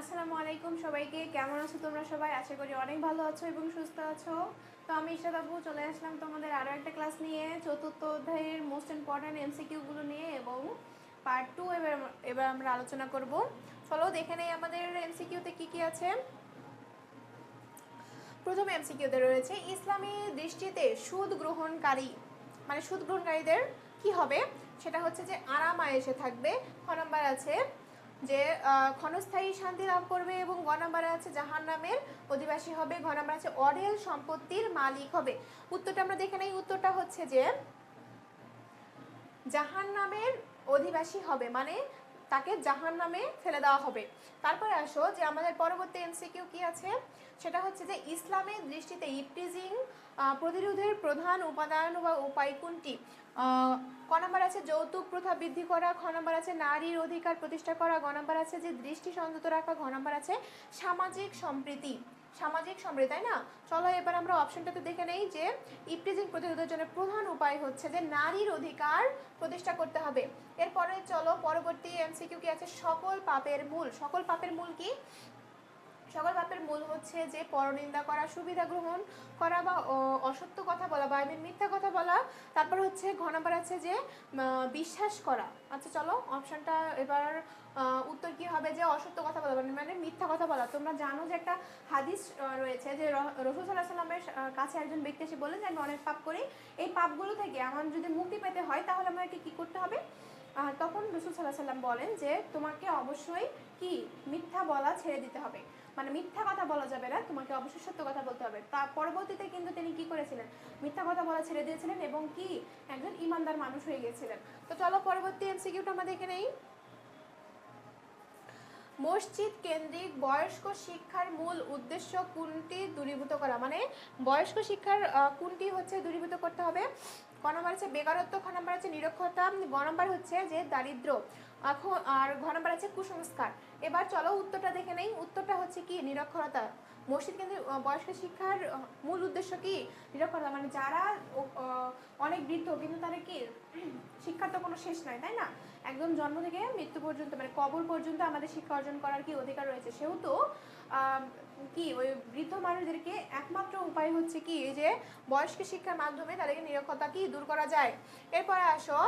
আসসালামু আলাইকুম সবাইকে। কেমন আছো তোমরা সবাই? আশা করি অনেক ভালো আছো এবং সুস্থ আছো। তো আমি ঈশাদ আপু চলে আসলাম তোমাদের আরও একটা ক্লাস নিয়ে, চতুর্থ অধ্যায়ের মোস্ট ইম্পর্ট্যান্ট এমসিকিউগুলো নিয়ে এবং পার্ট টু এবার এবার আমরা আলোচনা করব। চলো দেখে নেই আমাদের এমসিকিউতে কি কি আছে। প্রথম এমসিকিউতে রয়েছে, ইসলামী দৃষ্টিতে সুদ গ্রহণকারী মানে সুদ গ্রহণকারীদের কি হবে? সেটা হচ্ছে যে আরাম আয়েসে থাকবে। খ নাম্বার আছে যে ক্ষণস্থায়ী শান্তি লাভ করবে এবং গ নাম্বারে আছে জাহান নামের অধিবাসী হবে ঘ নাম্বার আছে অরেল সম্পত্তির মালিক হবে। উত্তরটা আমরা দেখে নেই, উত্তরটা হচ্ছে যে, জাহান নামের অধিবাসী হবে মানে তাকে জাহান নামে ফেলে দেওয়া হবে। তারপরে আসো যে, আমাদের পরবর্তী এমসিকিউ কি আছে? সেটা হচ্ছে যে, ইসলামের দৃষ্টিতে ইপটিজিং প্রতিরোধের প্রধান উপাদান বা উপায় কোনটি? ক নাম্বার আছে যৌতুক প্রথা বৃদ্ধি করা, খ নাম্বার আছে নারীর অধিকার প্রতিষ্ঠা করা, গ নাম্বার আছে যে দৃষ্টি সংযত রাখা ঘ নাম্বার আছে সামাজিক সম্প্রীতি। সামাজিক সম্প্রীতি, তাই না? চলো এবার আমরা অপশনটাতে দেখে নেই যে ইপটিজিং প্রতিরোধের জন্য প্রধান উপায় হচ্ছে যে নারীর অধিকার প্রতিষ্ঠা করতে হবে। এরপরে চলো পরবর্তী এমসিকিউ কি আছে? সকল পাপের মূল। সকল পাপের মূল কি? সকল পাপের মূল হচ্ছে যে পরনিন্দা করা, সুবিধা গ্রহণ করা বা অসত্য কথা বলা বা, I মিথ্যা কথা বলা। তারপর হচ্ছে ঘ নাম্বার আছে যে বিশ্বাস করা। আচ্ছা চলো অপশনটা এবার উত্তর কি হবে? যে অসত্য কথা বলা, মানে- মানে মিথ্যা কথা বলা। তোমরা জানো যে একটা হাদিস রয়েছে যে রসুল সাল্লাহ কাছে একজন ব্যক্তি এসে বললেন যে, আমি অনেক পাপ করি। এই পাপগুলো থেকে আমার যদি মুক্তি পেতে হয়, তাহলে আমাকে কি করতে হবে? তখন রসুল সাল্লাহ সাল্লাম বলেন যে তোমাকে অবশ্যই কি? মিথ্যা বলা ছেড়ে দিতে হবে। মানে মিথ্যা কথা বলা যাবে না, তোমাকে অবশ্যই সত্য কথা বলতে হবে। তা পরবর্তীতে কিন্তু তিনি কি করেছিলেন? মিথ্যা কথা বলা ছেড়ে দিয়েছিলেন এবং কি? একজন ইমানদার মানুষ হয়ে গিয়েছিলেন। তো চলো পরবর্তী এমসিকিউটা আমরা দেখে নেই। মসজিদ কেন্দ্রিক বয়স্ক শিক্ষার মূল উদ্দেশ্য কোনটি? দূরীভূত করা। মানে বয়স্ক শিক্ষার কোনটি হচ্ছে দূরীভূত করতে হবে? ক নম্বর হচ্ছে বেকারত্ব খ নম্বর হচ্ছে নিরক্ষরতা গ নম্বর হচ্ছে যে দারিদ্র। এখন আর ঘ নম্বর আছে কুসংস্কার। এবার চলো উত্তরটা দেখে নেই। উত্তরটা হচ্ছে কি? নিরক্ষরতা। মসজিদ কেন্দ্রিক বয়স্ক শিক্ষার মূল উদ্দেশ্য কি? নিরক্ষরতা মানে যারা অনেক বৃদ্ধ, কিন্তু তাদের কি? শিক্ষার তো কোনো শেষ নাই, তাই না? একদম জন্ম থেকে মৃত্যু পর্যন্ত মানে কবর পর্যন্ত আমাদের শিক্ষা অর্জন করার কি অধিকার রয়েছে? সেহেতু কি, ওই বৃদ্ধ মানুষদেরকে একমাত্র উপায় হচ্ছে কি যে বয়স্ক শিক্ষার মাধ্যমে তাদেরকে নিরক্ষতা কি দূর করা যায়। এরপরে আসো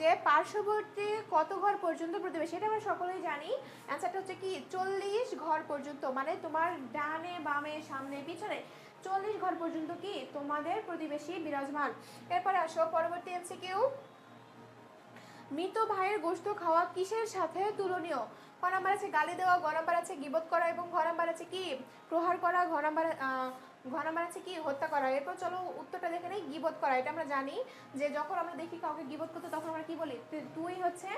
যে পার্শ্ববর্তী কত ঘর পর্যন্ত প্রতিবেশী এটা আমরা সকলেই জানি। অ্যান্সারটা হচ্ছে কি, চল্লিশ ঘর পর্যন্ত মানে তোমার ডানে, বামে, সামনে, পিছনে, চল্লিশ ঘর পর্যন্ত কি তোমাদের প্রতিবেশী বিরাজমান। এরপরে আসো, পরবর্তী এমসিকিউ মৃত ভাইয়ের গোস্ত খাওয়া কিসের সাথে তুলনীয়? ক নাম্বার আছে গালি দেওয়া গ নাম্বার আছে গিবত করা এবং ঘ নাম্বার আছে কি? প্রহার করা ঘ নাম্বার ঘ নাম্বার আছে কি? হত্যা করা। এরপর চলো উত্তরটা দেখে নেই, গিবত করা। এটা আমরা জানি যে যখন আমরা দেখি কাউকে গিবত করতে, তখন আমরা কি বলি? তুই হচ্ছে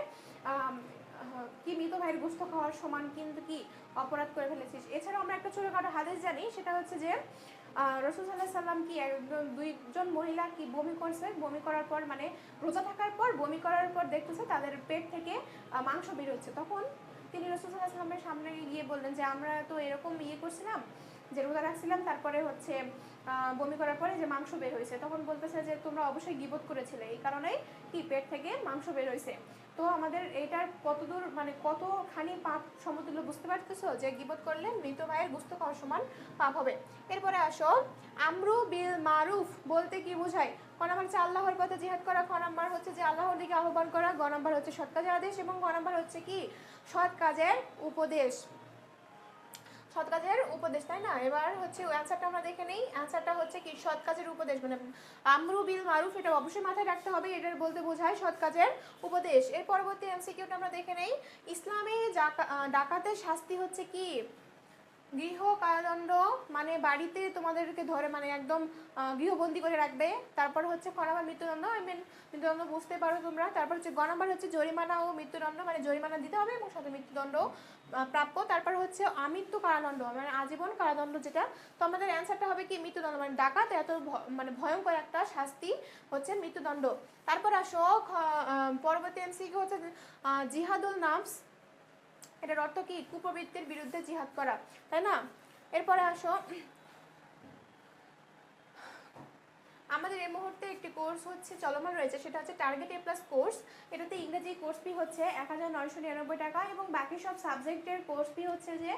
কি মৃত ভাইয়ের গোশত খাওয়ার সমান কিন্তু কি অপরাধ করে ফেলেছিস? এছাড়াও আমরা একটা ছোটোখাটো হাদিস জানি, সেটা হচ্ছে যে রসুল সাল্লাহ সাল্লাম কি দুইজন মহিলা কি বমি করছে? বমি করার পর মানে রোজা থাকার পর, বমি করার পর দেখতেছে তাদের পেট থেকে মাংস বের হচ্ছে। তখন তিনি রসুল সাল্লাহ সাল্লামের সামনে গিয়ে বললেন যে, আমরা তো এরকম ইয়ে করছিলাম যে রোজা রাখছিলাম, তারপরে হচ্ছে বমি করার পরে যে মাংস বের হয়েছে। তখন বলতেছে যে, তোমরা অবশ্যই গিবত করেছিলে। এই কারণেই কি পেট থেকে মাংস বের হয়েছে। তো আমাদের এটার কতদূর মানে কতখানি পাপ সমতুল্য বুঝতে পারতেছো? যে গিবত করলে মৃত ভাইয়ের গুস্ত খাওয়ার সমান পাপ হবে। এরপরে আসো, আমরু বিল মারুফ বলতে কি বোঝায়? ক নাম্বার হচ্ছে আল্লাহর পথে জিহাদ করা, খ নাম্বার হচ্ছে যে আল্লাহর দিকে আহ্বান করা, গ নাম্বার হচ্ছে সৎ কাজের আদেশ এবং গ নাম্বার হচ্ছে কি? সৎ কাজের উপদেশ। সৎ কাজের উপদেশ, তাই না? এবার হচ্ছে অ্যান্সারটা আমরা দেখে নেই। অ্যান্সারটা হচ্ছে কি সৎ কাজের উপদেশ মানে আমরু বিল মারুফ, এটা অবশ্যই মাথায় রাখতে হবে এটার বলতে বোঝায় সৎ কাজের উপদেশ। এর পরবর্তী এমসিকিউটা আমরা দেখে নেই। ইসলামে ডাকাতের শাস্তি হচ্ছে কি? গৃহ কারাদণ্ড মানে বাড়িতে তোমাদেরকে ধরে মানে একদম গৃহবন্দী করে রাখবে। তারপর হচ্ছে খরাবার মৃত্যুদণ্ড আই মিন মৃত্যুদণ্ড বুঝতে পারো তোমরা। তারপর হচ্ছে গ হচ্ছে জরিমানা ও মৃত্যুদণ্ড মানে জরিমানা দিতে হবে এবং সাথে মৃত্যুদণ্ড প্রাপ্য। তারপর হচ্ছে আমৃত্যু কারাদণ্ড মানে আজীবন কারাদণ্ড যেটা। তো আমাদের অ্যান্সারটা হবে কি মৃত্যুদণ্ড মানে ডাকাত এত মানে ভয়ঙ্কর একটা শাস্তি হচ্ছে মৃত্যুদণ্ড। তারপর আসো, খ- পরবর্তী এমসিকিউ হচ্ছে জিহাদুল নামস। এটার অর্থ কি? কুপ্রবৃত্তির বিরুদ্ধে জিহাদ করা। তাই না? এরপরে আসো। আমাদের এই মুহূর্তে একটি কোর্স হচ্ছে, চলমান রয়েছে। সেটা হচ্ছে টার্গেট এ প্লাস কোর্স। এটাতে ইংরেজি কোর্স ফি হচ্ছে এক হাজার নয়শো নিরানব্বই টাকা এবং বাকি সব সাবজেক্টের কোর্স ফি হচ্ছে যে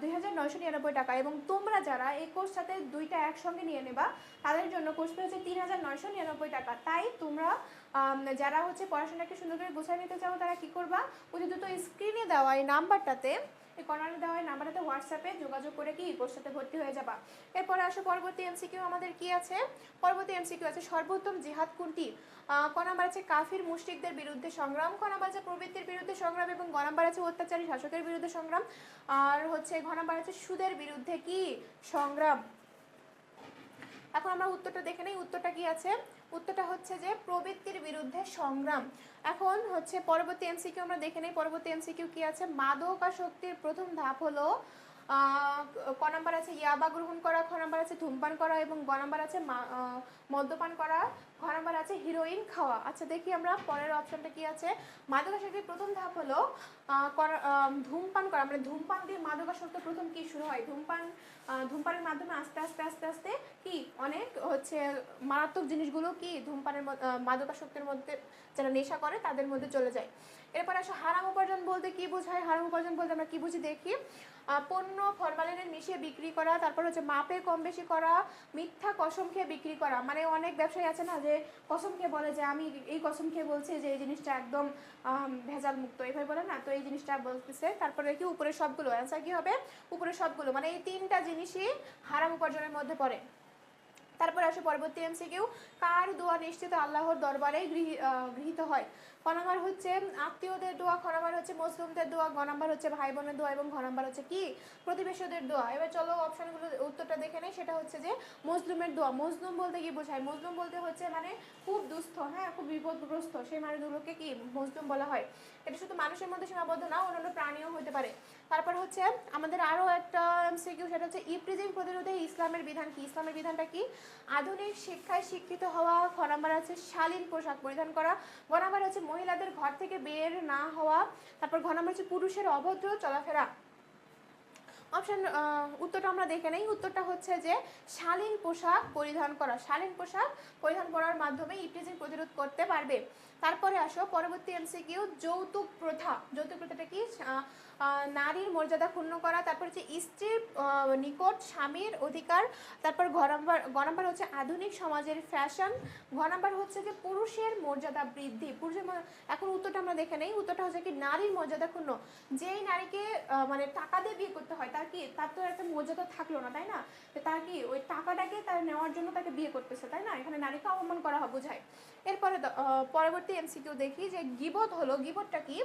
দুই হাজার নয়শো নিরানব্বই টাকা। এবং তোমরা যারা এই কোর্সটাতে দুইটা একসঙ্গে নিয়ে নেবা, তাদের জন্য কোর্স ফি হচ্ছে তিন হাজার নয়শো নিরানব্বই টাকা। তাই তোমরা যারা হচ্ছে পড়াশোনাকে সুন্দর করে গুছিয়ে নিতে চাও, তারা কি করবা? ওই দুটো স্ক্রিনে দেওয়া এই নাম্বারটাতে, এই কর্নারে দেওয়া এই নাম্বারটাতে হোয়াটসঅ্যাপে যোগাযোগ করে কি কোর্সটাতে ভর্তি হয়ে যাবা। এরপরে আসো পরবর্তী এমসিকিউ আমাদের কি আছে? পরবর্তী এমসিকিউ আছে সর্বোত্তম জিহাদ কোনটি ক নাম্বার আছে কাফির মুশরিকদের বিরুদ্ধে সংগ্রাম। ক নাম্বার আছে প্রবৃত্তির বিরুদ্ধে সংগ্রাম এবং গ নাম্বার আছে অত্যাচারী শাসকের বিরুদ্ধে সংগ্রাম। আর হচ্ছে ঘ নাম্বার আছে সুদের বিরুদ্ধে কি? সংগ্রাম। এখন আমরা উত্তরটা দেখে নেই, উত্তরটা কি আছে? উত্তরটা হচ্ছে যে প্রবৃত্তির বিরুদ্ধে সংগ্রাম। এখন হচ্ছে পরবর্তী এমসিকিউ আমরা দেখে নেই। পরবর্তী এমসিকিউ কি আছে? মাদক মাদকাসক্তির প্রথম ধাপ হলো ক নাম্বার আছে ইয়াবা গ্রহণ করা, খ নাম্বার আছে ধূমপান করা এবং গ নাম্বার আছে মদ্যপান করা। ঘ নাম্বার আছে হিরোইন খাওয়া। আচ্ছা দেখি আমরা পরের অপশনটা কি আছে? মাদকাসক্তির প্রথম ধাপ হলো ধূমপান করা। মানে ধূমপান দিয়ে মাদকাসক্ত প্রথম কি শুরু হয়? ধূমপান ধূমপানের মাধ্যমে আস্তে আস্তে আস্তে আস্তে কি অনেক হচ্ছে মারাত্মক জিনিসগুলো কি ধূমপানের মাদকাসক্তের মধ্যে যারা নেশা করে তাদের মধ্যে চলে যায়। এরপর আসো হারাম উপার্জন বলতে কি বোঝায়? হারাম উপার্জন বলতে আমরা কি বুঝি? দেখি। পণ্য ফরমালিনের মিশিয়ে বিক্রি করা, তারপর হচ্ছে মাপে কম বেশি করা, মিথ্যা কসম খেয়ে বিক্রি করা। মানে অনেক ব্যবসায়ী আছে না যে কসম খেয়ে বলে যে আমি এই কসম খেয়ে বলছি যে এই জিনিসটা একদম ভেজাল মুক্ত। এইভাবে বলে না, তো এই জিনিসটা বলতেছে। তারপরে কি উপরে সবগুলো? অ্যান্সার কি হবে? উপরে সবগুলো। মানে এই তিনটা জিনিসই হারাম উপার্জনের মধ্যে পড়ে। তারপর আসে পরবর্তী এমসিকিউ কার দোয়া নিশ্চিত আল্লাহর দরবারে গৃহী- গৃহীত হয়? ক নাম্বার হচ্ছে, আত্মীয়দের দোয়া, খ নাম্বার হচ্ছে মুসলিমদের দোয়া, গ নাম্বার হচ্ছে ভাই বোনের দোয়া এবং ঘ নাম্বার হচ্ছে কি? প্রতিবেশীদের দোয়া। এবার চলো অপশনগুলো, উত্তরটা দেখে নেই। সেটা হচ্ছে যে মজলুমের দোয়া। মজলুম বলতে কি বোঝায়? মজলুম বলতে হচ্ছে মানে খুব দুস্থ হ্যাঁ খুব বিপদগ্রস্ত। সেই মানুষগুলোকে কি মজলুম বলা হয়? এটা শুধু মানুষের মধ্যে সীমাবদ্ধ না, অন্যান্য প্রাণীও হতে পারে। তারপর হচ্ছে, আমাদের আরও একটা এমসিকিউ সেটা হচ্ছে ইপ্রিজিং প্রতিরোধে ইসলামের বিধান কি? ইসলামের বিধানটা কি? আধুনিক শিক্ষায় শিক্ষিত হওয়া খ নাম্বার আছে শালীন পোশাক পরিধান করা ঘ নাম্বার হচ্ছে মহিলাদের ঘর থেকে বের না হওয়া, তারপর ঘ নাম্বার হচ্ছে পুরুষের অভদ্র চলাফেরা। অপশন উত্তরটা আমরা দেখে নেই। উত্তরটা হচ্ছে যে শালীন পোশাক পরিধান করা। শালীন পোশাক পরিধান করার মাধ্যমে ইপ্রিজিং প্রতিরোধ করতে পারবে। তারপরে আসো, পরবর্তী এমসি এমসিকিউ যৌতুক প্রথা। যৌতুক প্রথাটা কি? নারীর মর্যাদা ক্ষুণ্ণ করা, তারপর হচ্ছে স্ত্রীর নিকট স্বামীর অধিকার, তারপর ঘ নাম্বার গ নাম্বার হচ্ছে আধুনিক সমাজের ফ্যাশন, ঘ নাম্বার হচ্ছে যে পুরুষের মর্যাদা বৃদ্ধি। পুরুষের এখন উত্তরটা আমরা দেখে নেই, উত্তরটা হচ্ছে কি নারীর মর্যাদা ক্ষুণ্ণ। যেই নারীকে মানে টাকা দিয়ে বিয়ে করতে হয়, তার কি, তার তো একটা মর্যাদা থাকল না, তাই না? তার কি, ওই টাকাটাকে তার নেওয়ার জন্য তাকে বিয়ে করতেছে, তাই না? এখানে নারীকে অপমান করা বোঝায়। এরপরে পরবর্তী এমসিকিউ দেখি যে গিবত হলো, গিবতটা কি?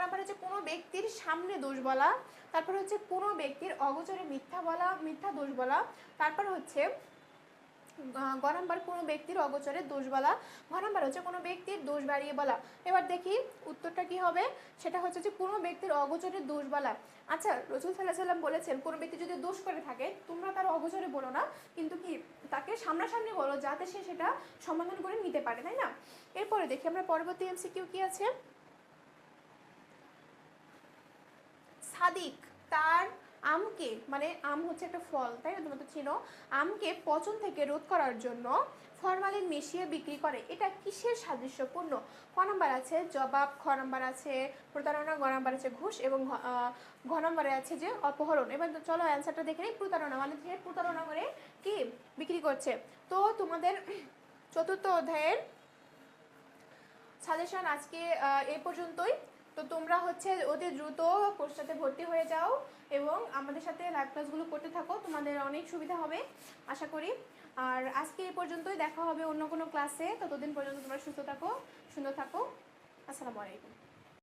নাম্বার হচ্ছে কোনো ব্যক্তির সামনে দোষ বলা, তারপর হচ্ছে কোনো ব্যক্তির অগোচরে মিথ্যা বলা, মিথ্যা দোষ বলা, তারপর হচ্ছে গ নাম্বার কোনো ব্যক্তির অগোচরে দোষ বলা, ঘ নাম্বার হচ্ছে কোনো ব্যক্তির দোষ বাড়িয়ে বলা। এবার দেখি উত্তরটা কি হবে? সেটা হচ্ছে যে কোনো ব্যক্তির অগোচরে দোষ বলা। আচ্ছা রসুল সাল্লাহ সাল্লাম বলেছেন, কোনো ব্যক্তি যদি দোষ করে থাকে, তোমরা তার অগোচরে বলো না, কিন্তু কি তাকে সামনাসামনি বলো, যাতে সে সেটা সমাধান করে নিতে পারে, তাই না? এরপরে দেখি আমরা পরবর্তী এমসিকিউ কি আছে? সাদিক, তার আমকে মানে আম হচ্ছে একটা ফল, তাই না? তোমরা তো চিনো। আমকে পচন থেকে রোধ করার জন্য ফরমালিন মিশিয়ে বিক্রি করে। এটা কিসের সাদৃশ্যপূর্ণ? ক নাম্বার আছে জবাব, খ নাম্বার আছে প্রতারণা, গ নাম্বার আছে ঘুষ এবং ঘ- নাম্বারে আছে যে অপহরণ। এবার চলো অ্যান্সারটা দেখে নিই। প্রতারণা মানে যে প্রতারণা করে কি বিক্রি করছে? তো তোমাদের চতুর্থ অধ্যায়ের সাজেশন আজকে এ পর্যন্তই। তো তোমরা হচ্ছে অতি দ্রুত কোর্সটাতে ভর্তি হয়ে যাও এবং আমাদের সাথে লাইভ ক্লাসগুলো করতে থাকো, তোমাদের অনেক সুবিধা হবে, আশা করি। আর আজকে এই পর্যন্তই, দেখা হবে অন্য কোনো ক্লাসে ততদিন পর্যন্ত তোমরা সুস্থ থাকো, সুন্দর থাকো। আসসালামু আলাইকুম।